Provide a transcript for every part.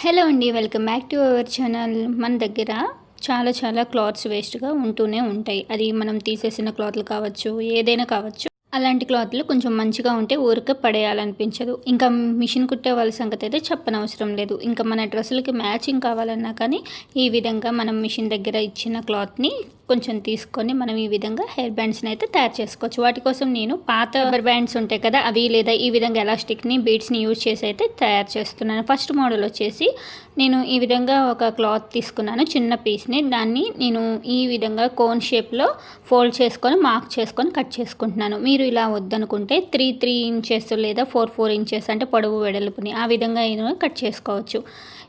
Hello అండి welcome back to our channel. మన దగ్గర చాలా చాలా క్లాత్స్ వేస్ట్గా ఉంటూనే ఉంటాయి. అది మనం తీసేసిన క్లాత్లు కావచ్చు ఏదైనా కావచ్చు. అలాంటి క్లాత్లు కొంచెం మంచిగా ఉంటే ఊరికే పడేయాలనిపించదు. ఇంకా మిషన్ కుట్టే వాళ్ళ సంగతి అయితే చెప్పనవసరం లేదు. ఇంకా మన డ్రెస్సులకి మ్యాచింగ్ కావాలన్నా కానీ ఈ విధంగా మనం మిషన్ దగ్గర ఇచ్చిన క్లాత్ని కొంచెం తీసుకొని మనం ఈ విధంగా హెయిర్ బ్యాండ్స్ని అయితే తయారు చేసుకోవచ్చు. వాటి కోసం నేను పాత రబ్బర్ బ్యాండ్స్ ఉంటాయి కదా అవి లేదా ఈ విధంగా ఎలాస్టిక్ని బీడ్స్ని యూజ్ చేసి అయితే తయారు చేస్తున్నాను. ఫస్ట్ మోడల్ వచ్చేసి నేను ఈ విధంగా ఒక క్లాత్ తీసుకున్నాను చిన్న పీస్ని దాన్ని నేను ఈ విధంగా కోన్ షేప్లో ఫోల్డ్ చేసుకొని మార్క్ చేసుకొని కట్ చేసుకుంటున్నాను. మీరు ఇలా వద్దనుకుంటే త్రీ త్రీ ఇంచెస్ లేదా ఫోర్ ఫోర్ ఇంచెస్ అంటే పొడవు వెడల్పుని ఆ విధంగా అయినా కట్ చేసుకోవచ్చు.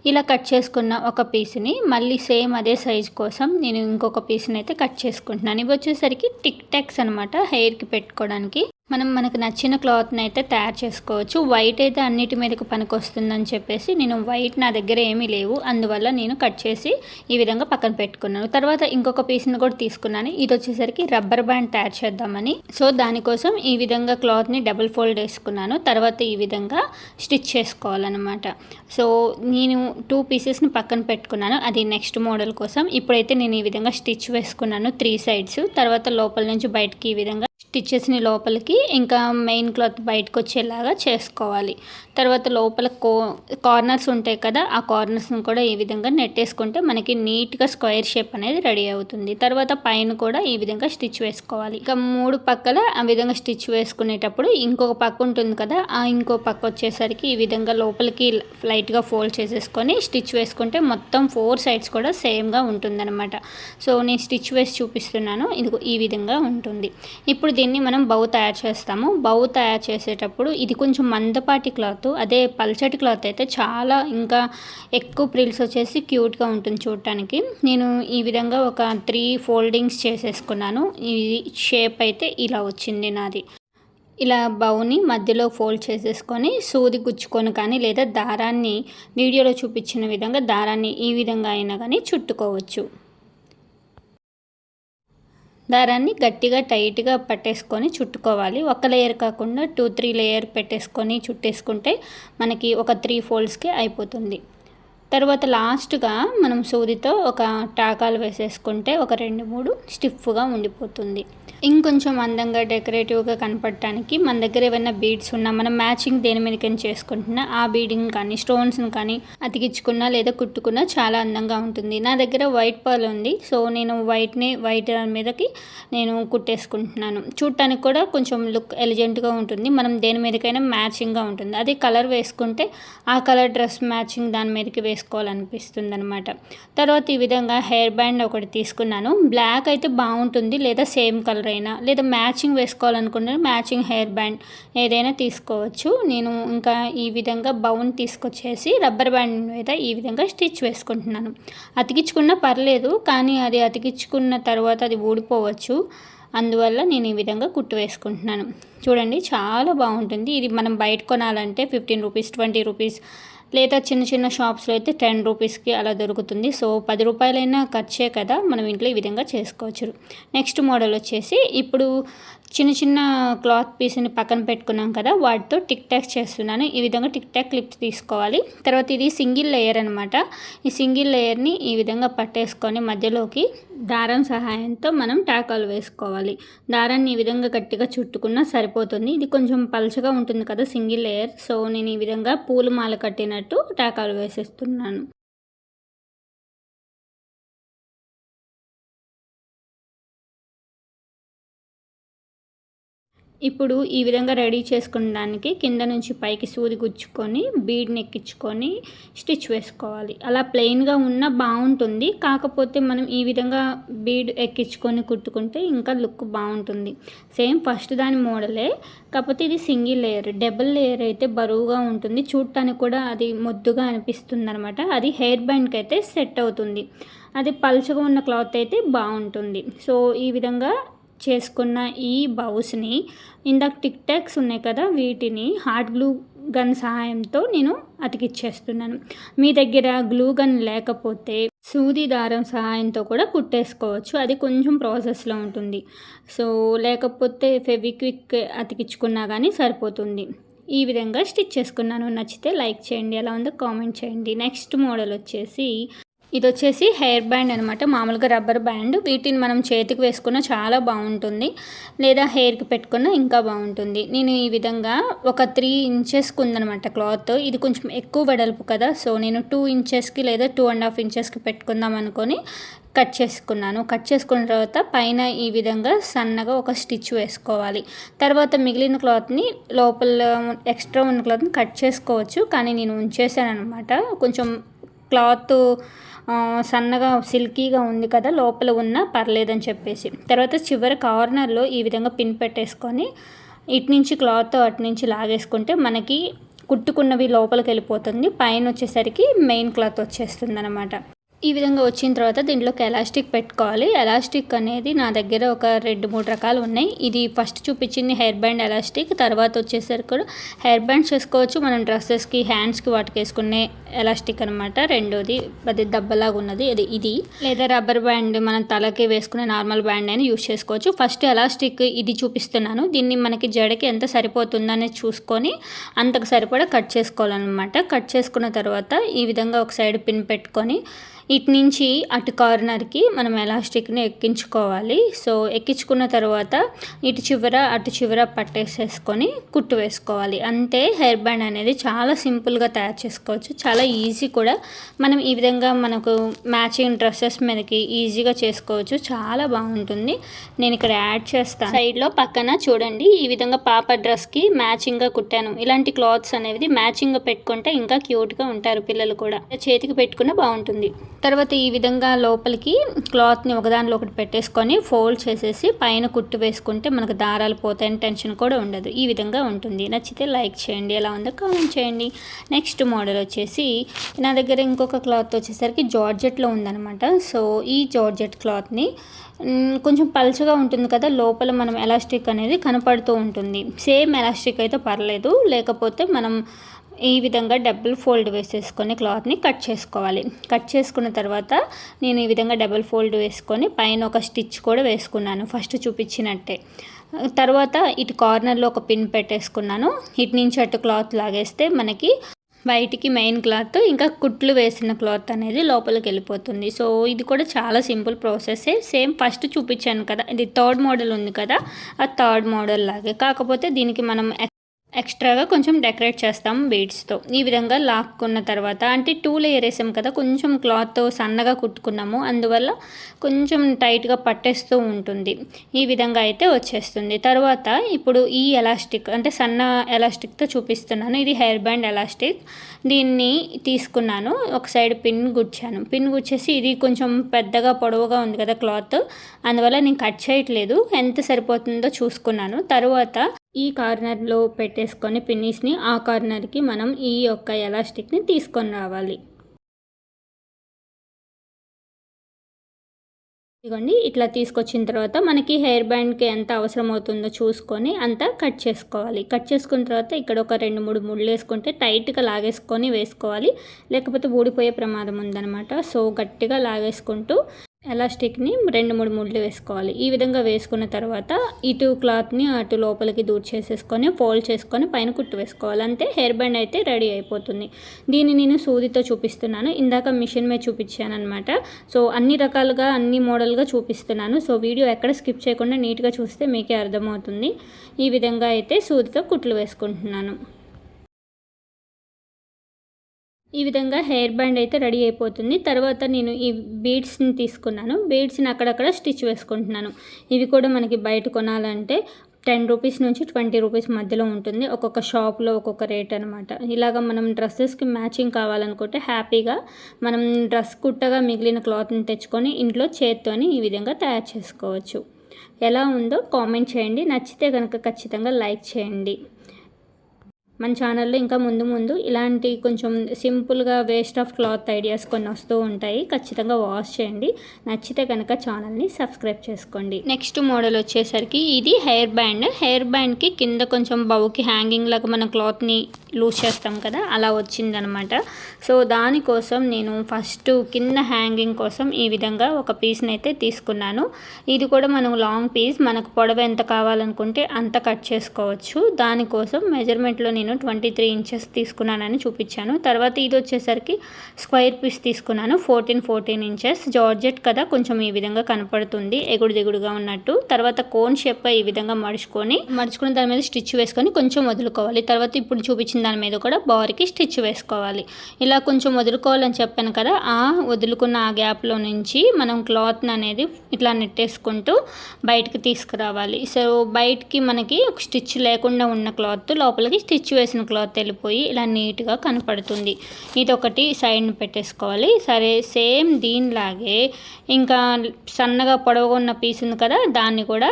ఇలా కట్ చేసుకున్న ఒక పీస్ని మళ్ళీ సేమ్ అదే సైజ్ కోసం నేను ఇంకొక పీస్ని అయితే కట్ చేసుకుంటున్నాను. ఇవి వచ్చేసరికి టిక్ టాక్స్ అనమాట హెయిర్కి పెట్టుకోవడానికి. మనం మనకు నచ్చిన క్లాత్ని అయితే తయారు చేసుకోవచ్చు. వైట్ అయితే అన్నిటి మీదకి పనికి వస్తుందని చెప్పేసి నేను వైట్ నా దగ్గర ఏమీ లేవు. అందువల్ల నేను కట్ చేసి ఈ విధంగా పక్కన పెట్టుకున్నాను. తర్వాత ఇంకొక పీస్ని కూడా తీసుకున్నాను. ఇది వచ్చేసరికి రబ్బర్ బ్యాండ్ తయారు చేద్దామని. సో దానికోసం ఈ విధంగా క్లాత్ని డబుల్ ఫోల్డ్ వేసుకున్నాను. తర్వాత ఈ విధంగా స్టిచ్ చేసుకోవాలన్నమాట. సో నేను టూ పీసెస్ని పక్కన పెట్టుకున్నాను. అది నెక్స్ట్ మోడల్ కోసం. ఇప్పుడైతే నేను ఈ విధంగా స్టిచ్ వేసుకున్నాను త్రీ సైడ్స్. తర్వాత లోపల నుంచి బయటకి ఈ విధంగా స్టిచ్చెస్ని లోపలికి ఇంకా మెయిన్ క్లాత్ బయటకు వచ్చేలాగా చేసుకోవాలి. తర్వాత లోపల కో కార్నర్స్ ఉంటాయి కదా ఆ కార్నర్స్ని కూడా ఈ విధంగా నెట్టేసుకుంటే మనకి నీట్గా స్క్వేర్ షేప్ అనేది రెడీ అవుతుంది. తర్వాత పైన కూడా ఈ విధంగా స్టిచ్ వేసుకోవాలి. ఇక మూడు పక్కల ఆ విధంగా స్టిచ్ వేసుకునేటప్పుడు ఇంకొక పక్క ఉంటుంది కదా ఆ ఇంకో పక్క వచ్చేసరికి ఈ విధంగా లోపలికి లైట్గా ఫోల్డ్ చేసేసుకొని స్టిచ్ వేసుకుంటే మొత్తం ఫోర్ సైడ్స్ కూడా సేమ్గా ఉంటుందన్నమాట. సో నేను స్టిచ్ వేసి చూపిస్తున్నాను. ఇది ఈ విధంగా ఉంటుంది. ఇప్పుడు దీన్ని మనం బౌ తయారు చేస్తాము. బౌ తయారు చేసేటప్పుడు ఇది కొంచెం మందపాటి క్లాత్ అదే పల్చటి క్లాత్ అయితే చాలా ఇంకా ఎక్కువ ప్రిల్స్ వచ్చేసి క్యూట్గా ఉంటుంది చూడటానికి. నేను ఈ విధంగా ఒక త్రీ ఫోల్డింగ్స్ చేసేసుకున్నాను. ఈ షేప్ అయితే ఇలా వచ్చింది నాది. ఇలా బౌని మధ్యలో ఫోల్డ్ చేసేసుకొని సూది గుచ్చుకొని కానీ లేదా దారాన్ని వీడియోలో చూపించిన విధంగా దారాన్ని ఈ విధంగా అయినా కానీ చుట్టుకోవచ్చు. దారాన్ని గట్టిగా టైట్గా పట్టేసుకొని చుట్టుకోవాలి. ఒక లేయర్ కాకుండా టూ త్రీ లేయర్ పెట్టేసుకొని చుట్టేసుకుంటే మనకి ఒక త్రీ ఫోల్డ్స్కి అయిపోతుంది. తర్వాత లాస్ట్గా మనం సూదితో ఒక టాకాలు వేసేసుకుంటే ఒక రెండు మూడు స్టిఫ్గా ఉండిపోతుంది. ఇంకొంచెం అందంగా డెకరేటివ్గా కనపడటానికి మన దగ్గర ఏమైనా బీడ్స్ ఉన్నా మనం మ్యాచింగ్ దేని మీదకైనా చేసుకుంటున్నా ఆ బీడింగ్ కానీ స్టోన్స్ని కానీ అతికించుకున్నా లేదా కుట్టుకున్నా చాలా అందంగా ఉంటుంది. నా దగ్గర వైట్ పర్ల్ ఉంది. సో నేను వైట్ని వైట్ దాని మీదకి నేను కుట్టేసుకుంటున్నాను. చూడటానికి కూడా కొంచెం లుక్ ఎలిజెంట్గా ఉంటుంది. మనం దేని మీదకైనా మ్యాచింగ్గా ఉంటుంది. అది కలర్ వేసుకుంటే ఆ కలర్ డ్రెస్ మ్యాచింగ్ దాని మీదకి వేసుకోవాలనిపిస్తుంది అనమాట తర్వాత ఈ విధంగా హెయిర్ బ్యాండ్ ఒకటి తీసుకున్నాను. బ్లాక్ అయితే బాగుంటుంది లేదా సేమ్ కలర్ అయినా లేదా మ్యాచింగ్ వేసుకోవాలనుకుంటే మ్యాచింగ్ హెయిర్ బ్యాండ్ ఏదైనా తీసుకోవచ్చు. నేను ఇంకా ఈ విధంగా బౌన్ తీసుకొచ్చేసి రబ్బర్ బ్యాండ్ మీద ఈ విధంగా స్టిచ్ వేసుకుంటున్నాను. అతికించుకున్నా పర్లేదు కానీ అది అతికించుకున్న తర్వాత అది ఊడిపోవచ్చు. అందువల్ల నేను ఈ విధంగా కుట్టు వేసుకుంటున్నాను. చూడండి చాలా బాగుంటుంది. ఇది మనం బయట కొనాలంటే ఫిఫ్టీన్ రూపీస్ ట్వంటీ రూపీస్ లేదా చిన్న చిన్న షాప్స్లో అయితే టెన్ రూపీస్కి అలా దొరుకుతుంది. సో పది రూపాయలైనా ఖర్చే కదా మనం ఇంట్లో ఈ విధంగా చేసుకోవచ్చు. నెక్స్ట్ మోడల్ వచ్చేసి ఇప్పుడు చిన్న చిన్న క్లాత్ పీస్ని పక్కన పెట్టుకున్నాం కదా వాటితో టిక్ టాక్ చేస్తున్నాను. ఈ విధంగా టిక్ టాక్ క్లిప్స్ తీసుకోవాలి. తర్వాత ఇది సింగిల్ లేయర్ అనమాట ఈ సింగిల్ లేయర్ని ఈ విధంగా పట్టేసుకొని మధ్యలోకి దారం సహాయంతో మనం టాకాలు వేసుకోవాలి. దారాన్ని ఈ విధంగా గట్టిగా చుట్టుకున్నా సరిపోతుంది. ఇది కొంచెం పలుచగా ఉంటుంది కదా సింగిల్ లేయర్ సో నేను ఈ విధంగా పూలు మాల కట్టినట్టు టాకాలు వేసేస్తున్నాను. ఇప్పుడు ఈ విధంగా రెడీ చేసుకునడానికి కింద నుంచి పైకి సూది గుచ్చుకొని బీడ్ని ఎక్కించుకొని స్టిచ్ వేసుకోవాలి. అలా ప్లెయిన్గా ఉన్న బాగుంటుంది. కాకపోతే మనం ఈ విధంగా బీడ్ ఎక్కించుకొని కుట్టుకుంటే ఇంకా లుక్ బాగుంటుంది. సేమ్ ఫస్ట్ దాని మోడలే. కాకపోతే ఇది సింగిల్ లేయర్ డబుల్ లేయర్ అయితే బరువుగా ఉంటుంది. చూడటానికి కూడా అది మొద్దుగా అనిపిస్తుంది అనమాట అది హెయిర్ బ్యాండ్కి అయితే సెట్ అవుతుంది. అది పలుచగా ఉన్న క్లాత్ అయితే బాగుంటుంది. సో ఈ విధంగా చేసుకున్న ఈ బౌస్ని ఇందాక టిక్ టాక్స్ ఉన్నాయి కదా వీటిని హార్డ్ గ్లూ గన్ సహాయంతో నేను అతికిచ్చేస్తున్నాను. మీ దగ్గర గ్లూ గన్ లేకపోతే సూది దారం సహాయంతో కూడా కుట్టేసుకోవచ్చు. అది కొంచెం ప్రాసెస్లో ఉంటుంది. సో లేకపోతే ఫెవిక్విక్ అతికించుకున్నా కానీ సరిపోతుంది. ఈ విధంగా స్టిచ్ చేసుకున్నాను. నచ్చితే లైక్ చేయండి ఎలా ఉందో కామెంట్ చేయండి. నెక్స్ట్ మోడల్ వచ్చేసి ఇది వచ్చేసి హెయిర్ బ్యాండ్ అనమాట మామూలుగా రబ్బర్ బ్యాండ్. వీటిని మనం చేతికి వేసుకున్న చాలా బాగుంటుంది. లేదా హెయిర్కి పెట్టుకున్న ఇంకా బాగుంటుంది. నేను ఈ విధంగా ఒక త్రీ ఇంచెస్కి ఉందనమాట క్లాత్. ఇది కొంచెం ఎక్కువ వెడల్పు కదా సో నేను టూ ఇంచెస్కి లేదా టూ అండ్ హాఫ్ ఇంచెస్కి పెట్టుకుందాం అనుకొని కట్ చేసుకున్నాను. కట్ చేసుకున్న తర్వాత పైన ఈ విధంగా సన్నగా ఒక స్టిచ్ వేసుకోవాలి. తర్వాత మిగిలిన క్లాత్ని లోపల ఎక్స్ట్రా ఉన్న క్లాత్ని కట్ చేసుకోవచ్చు. కానీ నేను ఉంచేసాను అనమాట కొంచెం క్లాత్ సన్నగా సిల్కీగా ఉంది కదా లోపల ఉన్నా పర్లేదని చెప్పేసి. తర్వాత చివరి కార్నర్లో ఈ విధంగా పిన్ పెట్టేసుకొని ఇటు నుంచి క్లాత్ అటు నుంచి లాగేసుకుంటే మనకి కుట్టుకున్నవి లోపలికి వెళ్ళిపోతుంది. పైన వచ్చేసరికి మెయిన్ క్లాత్ వచ్చేస్తుంది అనమాట ఈ విధంగా వచ్చిన తర్వాత దీంట్లోకి ఎలాస్టిక్ పెట్టుకోవాలి. ఎలాస్టిక్ అనేది నా దగ్గర ఒక రెండు మూడు రకాలు ఉన్నాయి. ఇది ఫస్ట్ చూపించింది హెయిర్ బ్యాండ్ ఎలాస్టిక్ తర్వాత వచ్చేసరికి కూడా హెయిర్ బ్యాండ్స్ చేసుకోవచ్చు మనం డ్రెస్సెస్కి హ్యాండ్స్కి వాటికి వేసుకునే ఎలాస్టిక్ అనమాట రెండోది అది దెబ్బలాగా ఉన్నది. అది ఇది. లేదా రబ్బర్ బ్యాండ్ మనం తలకి వేసుకునే నార్మల్ బ్యాండ్ అయినా యూస్ చేసుకోవచ్చు. ఫస్ట్ ఎలాస్టిక్ ఇది చూపిస్తున్నాను. దీన్ని మనకి జడకి ఎంత సరిపోతుందనేది చూసుకొని అంతకు సరిపడా కట్ చేసుకోవాలన్నమాట. కట్ చేసుకున్న తర్వాత ఈ విధంగా ఒక సైడ్ పిన్ పెట్టుకొని ఇటు నుంచి అటు కార్నర్కి మనం ఎలాస్టిక్ని ఎక్కించుకోవాలి. సో ఎక్కించుకున్న తర్వాత ఇటు చివర అటు చివర పట్టేసేసుకొని కుట్టు వేసుకోవాలి. అంతే హెయిర్ బ్యాండ్ అనేది చాలా సింపుల్గా తయారు చేసుకోవచ్చు. చాలా ఈజీ కూడా. మనం ఈ విధంగా మనకు మ్యాచింగ్ డ్రెస్సెస్ మీదకి ఈజీగా చేసుకోవచ్చు. చాలా బాగుంటుంది. నేను ఇక్కడ యాడ్ చేస్తాను. సైడ్లో పక్కన చూడండి. ఈ విధంగా పాప డ్రెస్కి మ్యాచింగ్గా కుట్టాను. ఇలాంటి క్లాత్స్ అనేవి మ్యాచింగ్గా పెట్టుకుంటే ఇంకా క్యూట్గా ఉంటారు పిల్లలు కూడా. చేతికి పెట్టుకున్న బాగుంటుంది. తర్వాత ఈ విధంగా లోపలికి క్లాత్ని ఒకదానిలో ఒకటి పెట్టేసుకొని ఫోల్డ్ చేసేసి పైన కుట్టు వేసుకుంటే మనకు దారాలు పోతాయని టెన్షన్ కూడా ఉండదు. ఈ విధంగా ఉంటుంది. నచ్చితే లైక్ చేయండి. ఎలా ఉందో కామెంట్ చేయండి. నెక్స్ట్ మోడల్ వచ్చేసి నా దగ్గర ఇంకొక క్లాత్ వచ్చేసరికి జార్జెట్లో ఉందనమాట సో ఈ జార్జెట్ క్లాత్ని కొంచెం పల్చగా ఉంటుంది కదా లోపల మనం ఎలాస్టిక్ అనేది కనపడుతూ ఉంటుంది. సేమ్ ఎలాస్టిక్ అయితే పర్లేదు. లేకపోతే మనం ఈ విధంగా డబుల్ ఫోల్డ్ వేసేసుకొని క్లాత్ని కట్ చేసుకోవాలి. కట్ చేసుకున్న తర్వాత నేను ఈ విధంగా డబుల్ ఫోల్డ్ వేసుకొని పైన ఒక స్టిచ్ కూడా వేసుకున్నాను ఫస్ట్ చూపించినట్టే. తర్వాత ఇటు కార్నర్లో ఒక పిన్ పెట్టేసుకున్నాను. ఇటు నుంచి అటు క్లాత్ లాగేస్తే మనకి బయటికి మెయిన్ క్లాత్ ఇంకా కుట్లు వేసిన క్లాత్ అనేది లోపలికి వెళ్ళిపోతుంది. సో ఇది కూడా చాలా సింపుల్ ప్రాసెసే. సేమ్ ఫస్ట్ చూపించాను కదా ఇది థర్డ్ మోడల్ ఉంది కదా ఆ థర్డ్ మోడల్ లాగే. కాకపోతే దీనికి మనం ఎక్స్ట్రాగా కొంచెం డెకరేట్ చేస్తాం బీడ్స్తో ఈ విధంగా లాక్కున్న తర్వాత అంటే టూ లేయర్ వేసాం కదా కొంచెం క్లాత్ సన్నగా కుట్టుకున్నాము. అందువల్ల కొంచెం టైట్గా పట్టేస్తూ ఉంటుంది. ఈ విధంగా అయితే వచ్చేస్తుంది. తర్వాత ఇప్పుడు ఈ ఎలాస్టిక్ అంటే సన్న ఎలాస్టిక్తో చూపిస్తున్నాను. ఇది హెయిర్ బ్యాండ్ ఎలాస్టిక్. దీన్ని తీసుకున్నాను. ఒక సైడ్ పిన్ గుచ్చాను. పిన్ గుచ్చేసి ఇది కొంచెం పెద్దగా పొడవుగా ఉంది కదా క్లాత్. అందువల్ల నేను కట్ చేయట్లేదు. ఎంత సరిపోతుందో చూసుకున్నాను. తర్వాత ఈ కార్నర్లో పెట్టేసుకొని పిన్నీస్ని ఆ కార్నర్కి మనం ఈ యొక్క ఎలాస్టిక్ని తీసుకొని రావాలి. ఇదిగోండి ఇట్లా తీసుకొచ్చిన తర్వాత మనకి హెయిర్ బ్యాండ్కి ఎంత అవసరం అవుతుందో చూసుకొని అంతా కట్ చేసుకోవాలి. కట్ చేసుకున్న తర్వాత ఇక్కడ ఒక రెండు మూడు ముళ్ళు వేసుకుంటే టైట్గా లాగేసుకొని వేసుకోవాలి. లేకపోతే ఊడిపోయే ప్రమాదం ఉందన్నమాట. సో గట్టిగా లాగేసుకుంటూ ఎలాస్టిక్ని రెండు మూడు ముళ్ళు వేసుకోవాలి. ఈ విధంగా వేసుకున్న తర్వాత ఇటు క్లాత్ని అటు లోపలికి దూర్ చేసేసుకొని ఫోల్డ్ చేసుకొని పైన కుట్టు వేసుకోవాలి. అంతే హెయిర్ బ్యాండ్ అయితే రెడీ అయిపోతుంది. దీన్ని నేను సూదితో చూపిస్తున్నాను. ఇందాక మిషన్ మీద చూపించాను అనమాట సో అన్ని రకాలుగా అన్ని మోడల్గా చూపిస్తున్నాను. సో వీడియో ఎక్కడ స్కిప్ చేయకుండా నీట్గా చూస్తే మీకే అర్థమవుతుంది. ఈ విధంగా అయితే సూదితో కుట్లు వేసుకుంటున్నాను. ఈ విధంగా హెయిర్ బ్యాండ్ అయితే రెడీ అయిపోతుంది. తర్వాత నేను ఈ బీడ్స్ని తీసుకున్నాను. బీడ్స్ని అక్కడక్కడ స్టిచ్ వేసుకుంటున్నాను. ఇవి కూడా మనకి బయట కొనాలంటే టెన్ రూపీస్ నుంచి ట్వంటీ రూపీస్ మధ్యలో ఉంటుంది. ఒక్కొక్క షాప్లో ఒక్కొక్క రేట్ అనమాట ఇలాగ మనం డ్రెస్సెస్కి మ్యాచింగ్ కావాలనుకుంటే హ్యాపీగా మనం డ్రెస్ కుట్టగా మిగిలిన క్లాత్ని తెచ్చుకొని ఇంట్లో చేత్తోని ఈ విధంగా తయారు చేసుకోవచ్చు. ఎలా ఉందో కామెంట్ చేయండి. నచ్చితే కనుక ఖచ్చితంగా లైక్ చేయండి. మన ఛానల్లో ఇంకా ముందు ముందు ఇలాంటి కొంచెం సింపుల్గా వేస్ట్ ఆఫ్ క్లాత్ ఐడియాస్ కొన్ని వస్తూ ఉంటాయి. ఖచ్చితంగా వాష్ చేయండి. నచ్చితే కనుక ఛానల్ని సబ్స్క్రైబ్ చేసుకోండి. నెక్స్ట్ మోడల్ వచ్చేసరికి ఇది హెయిర్ బ్యాండ్ హెయిర్ బ్యాండ్కి కింద కొంచెం బౌకి హ్యాంగింగ్ లాగా మన క్లాత్ని లూజ్ చేస్తాం కదా అలా వచ్చిందనమాట. సో దానికోసం నేను ఫస్ట్ కింద హ్యాంగింగ్ కోసం ఈ విధంగా ఒక పీస్ని అయితే తీసుకున్నాను. ఇది కూడా మనం లాంగ్ పీస్ మనకు పొడవ ఎంత కావాలనుకుంటే అంత కట్ చేసుకోవచ్చు. దానికోసం మెజర్మెంట్లో నేను ట్వంటీ త్రీ ఇంచెస్ తీసుకున్నానని చూపించాను. తర్వాత ఇది వచ్చేసరికి స్క్వైర్ పీస్ తీసుకున్నాను ఫోర్టీన్ ఫోర్టీన్ ఇంచెస్. జార్జెట్ కదా కొంచెం ఈ విధంగా కనపడుతుంది ఎగుడు దిగుడుగా ఉన్నట్టు. తర్వాత కోన్ షేప్ ఈ విధంగా మడుచుకొని మడుచుకుని దాని మీద స్టిచ్ వేసుకొని కొంచెం వదులుకోవాలి. తర్వాత ఇప్పుడు చూపించిన దాని మీద కూడా బార్కి స్టిచ్ వేసుకోవాలి. ఇలా కొంచెం వదులుకోవాలని చెప్పాను కదా ఆ వదులుకున్న ఆ గ్యాప్లో నుంచి మనం క్లాత్ని అనేది ఇట్లా నెట్టేసుకుంటూ బయటకు తీసుకురావాలి. సో బయటికి మనకి ఒక స్టిచ్ లేకుండా ఉన్న క్లాత్ లోపలికి స్టిచ్ వేసిన క్లాత్ వెళ్ళిపోయి ఇలా నీట్గా కనపడుతుంది. ఇది ఒకటి సైడ్ని పెట్టేసుకోవాలి. సరే సేమ్ దీనిలాగే ఇంకా సన్నగా పొడవుగా ఉన్న పీస్ ఉంది కదా దాన్ని కూడా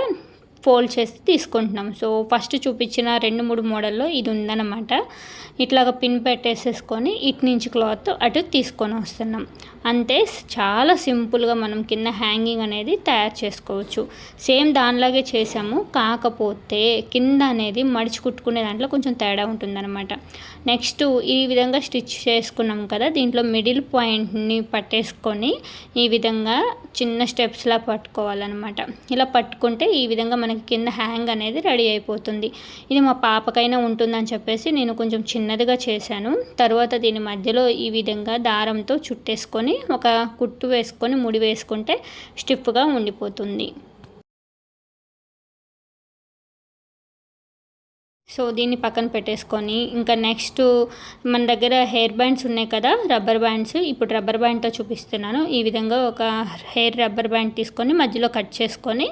ఫోల్డ్ చేసి తీసుకుంటున్నాం. సో ఫస్ట్ చూపించిన రెండు మూడు మోడల్లో ఇది ఉందన్నమాట. ఇట్లాగ పిన్ పెట్టేసేసుకొని ఇటు నుంచి క్లాత్ అటు తీసుకొని వస్తున్నాం. అంతే చాలా సింపుల్గా మనం కింద హ్యాంగింగ్ అనేది తయారు చేసుకోవచ్చు. సేమ్ దానిలాగే చేసాము. కాకపోతే కింద అనేది మడిచి కుట్టుకునే దాంట్లో కొంచెం తేడా ఉంటుందన్నమాట. నెక్స్ట్ ఈ విధంగా స్టిచ్ చేసుకున్నాం కదా దీంట్లో మిడిల్ పాయింట్ని పట్టేసుకొని ఈ విధంగా చిన్న స్టెప్స్లా పట్టుకోవాలన్నమాట. ఇలా పట్టుకుంటే ఈ విధంగా మనకి కింద హ్యాంగ్ అనేది రెడీ అయిపోతుంది. ఇది మా పాపకైనా ఉంటుందని చెప్పేసి నేను కొంచెం చిన్నదిగా చేశాను. తర్వాత దీని మధ్యలో ఈ విధంగా దారంతో చుట్టేసుకొని ఒక కుట్టు వేసుకొని ముడి వేసుకుంటే స్టిఫ్గా ఉండిపోతుంది. సో దీన్ని పక్కన పెట్టేసుకొని ఇంకా నెక్స్ట్ మన దగ్గర హెయిర్ బ్యాండ్స్ ఉన్నాయి కదా రబ్బర్ బ్యాండ్స్. ఇప్పుడు రబ్బర్ బ్యాండ్తో చూపిస్తున్నాను. ఈ విధంగా ఒక హెయిర్ రబ్బర్ బ్యాండ్ తీసుకొని మధ్యలో కట్ చేసుకొని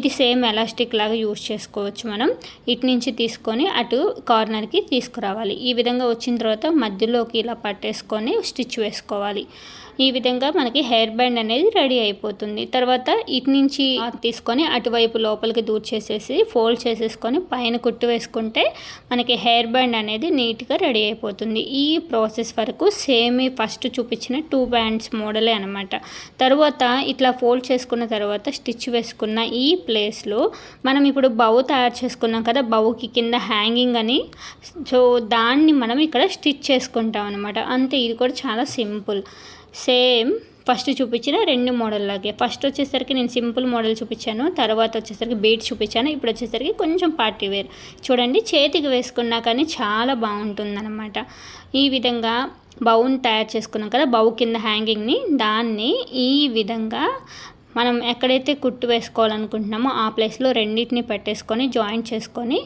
ఇది సేమ్ ఎలాస్టిక్ లాగా యూజ్ చేసుకోవచ్చు మనం. ఇటు నుంచి తీసుకొని అటు కార్నర్కి తీసుకురావాలి. ఈ విధంగా వచ్చిన తర్వాత మధ్యలోకి ఇలా పట్టేసుకొని స్టిచ్ వేసుకోవాలి. ఈ విధంగా మనకి హెయిర్ బ్యాండ్ అనేది రెడీ అయిపోతుంది. తర్వాత ఇటు నుంచి తీసుకొని అటువైపు లోపలికి దూర్ చేసేసి ఫోల్డ్ చేసేసుకొని పైన కుట్టు వేసుకుంటే మనకి హెయిర్ బ్యాండ్ అనేది నీట్గా రెడీ అయిపోతుంది. ఈ ప్రాసెస్ వరకు సేమ్ ఫస్ట్ చూపించిన టూ బ్యాండ్స్ మోడలే అనమాట తర్వాత ఇట్లా ఫోల్డ్ చేసుకున్న తర్వాత స్టిచ్ వేసుకున్న ఈ ప్లేస్లో మనం ఇప్పుడు బౌ తయారు చేసుకున్నాం కదా బౌకి కింద హ్యాంగింగ్ అని. సో దాన్ని మనం ఇక్కడ స్టిచ్ చేసుకుంటాం అనమాట అంతే ఇది కూడా చాలా సింపుల్. సేమ్ ఫస్ట్ చూపించిన రెండు మోడల్ లాగే. ఫస్ట్ వచ్చేసరికి నేను సింపుల్ మోడల్ చూపించాను తర్వాత వచ్చేసరికి బీట్ చూపించాను ఇప్పుడు వచ్చేసరికి కొంచెం పార్టీ వేర్ చూడండి చేతికి వేసుకున్నా కానీ చాలా బాగుంటుందన్నమాట. ఈ విధంగా బౌన్ తయారు చేసుకున్నాం కదా బౌ కింద హ్యాంగింగ్ని దాన్ని ఈ విధంగా మనం ఎక్కడైతే కుట్టు వేసుకోవాలనుకుంటున్నామో ఆ ప్లేస్లో రెండింటిని పెట్టేసుకొని జాయింట్ చేసుకొని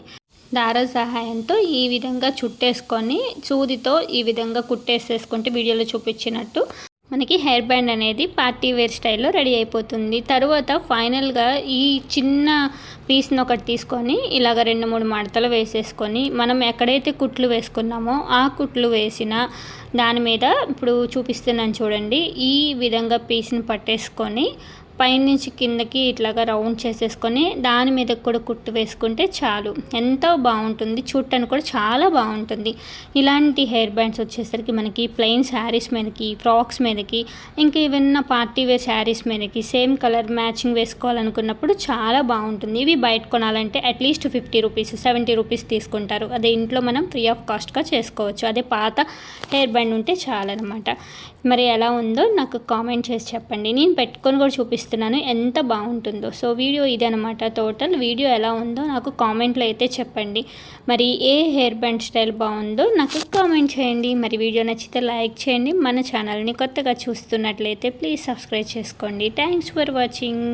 దార సహాయంతో ఈ విధంగా చుట్టేసుకొని సూదితో ఈ విధంగా కుట్టేసేసుకుంటే వీడియోలో చూపించినట్టు మనకి హెయిర్ బ్యాండ్ అనేది పార్టీ వేర్ స్టైల్లో రెడీ అయిపోతుంది. తరువాత ఫైనల్గా ఈ చిన్న పీస్ని ఒకటి తీసుకొని ఇలాగ రెండు మూడు మడతలు వేసేసుకొని మనం ఎక్కడైతే కుట్లు వేసుకున్నామో ఆ కుట్లు వేసిన దాని మీద ఇప్పుడు చూపిస్తున్నాను చూడండి. ఈ విధంగా పీస్ని పట్టేసుకొని పైనుంచి కిందకి ఇట్లాగా రౌండ్ చేసేసుకొని దాని మీద కూడా కుట్టు వేసుకుంటే చాలు. ఎంతో బాగుంటుంది. చూడటానికి కూడా చాలా బాగుంటుంది. ఇలాంటి హెయిర్ బ్యాండ్స్ వచ్చేసరికి మనకి ప్లెయిన్ శారీస్ మీదకి ఫ్రాక్స్ మీదకి ఇంకా ఏమైనా పార్టీ వేర్ శారీస్ మీదకి సేమ్ కలర్ మ్యాచింగ్ వేసుకోవాలనుకున్నప్పుడు చాలా బాగుంటుంది. ఇవి బయట కొనాలంటే at least fifty rupees seventy rupees తీసుకుంటారు. అదే ఇంట్లో మనం ఫ్రీ ఆఫ్ కాస్ట్గా చేసుకోవచ్చు. అదే పాత హెయిర్ బ్యాండ్ ఉంటే చాలన్నమాట. మరి ఎలా ఉందో నాకు కామెంట్ చేసి చెప్పండి. నేను పెట్టుకొని కూడా చూపిస్తాను. చూపిస్తున్నాను ఎంత బాగుంటుందో. సో వీడియో ఇదనమాట టోటల్. వీడియో ఎలా ఉందో నాకు కామెంట్లో అయితే చెప్పండి. మరి ఏ హెయిర్ బ్యాండ్ స్టైల్ బాగుందో నాకు కామెంట్ చేయండి. మరి వీడియో నచ్చితే లైక్ చేయండి. మన ఛానల్ని కొత్తగా చూస్తున్నట్లయితే ప్లీజ్ సబ్స్క్రైబ్ చేసుకోండి. Thanks for watching.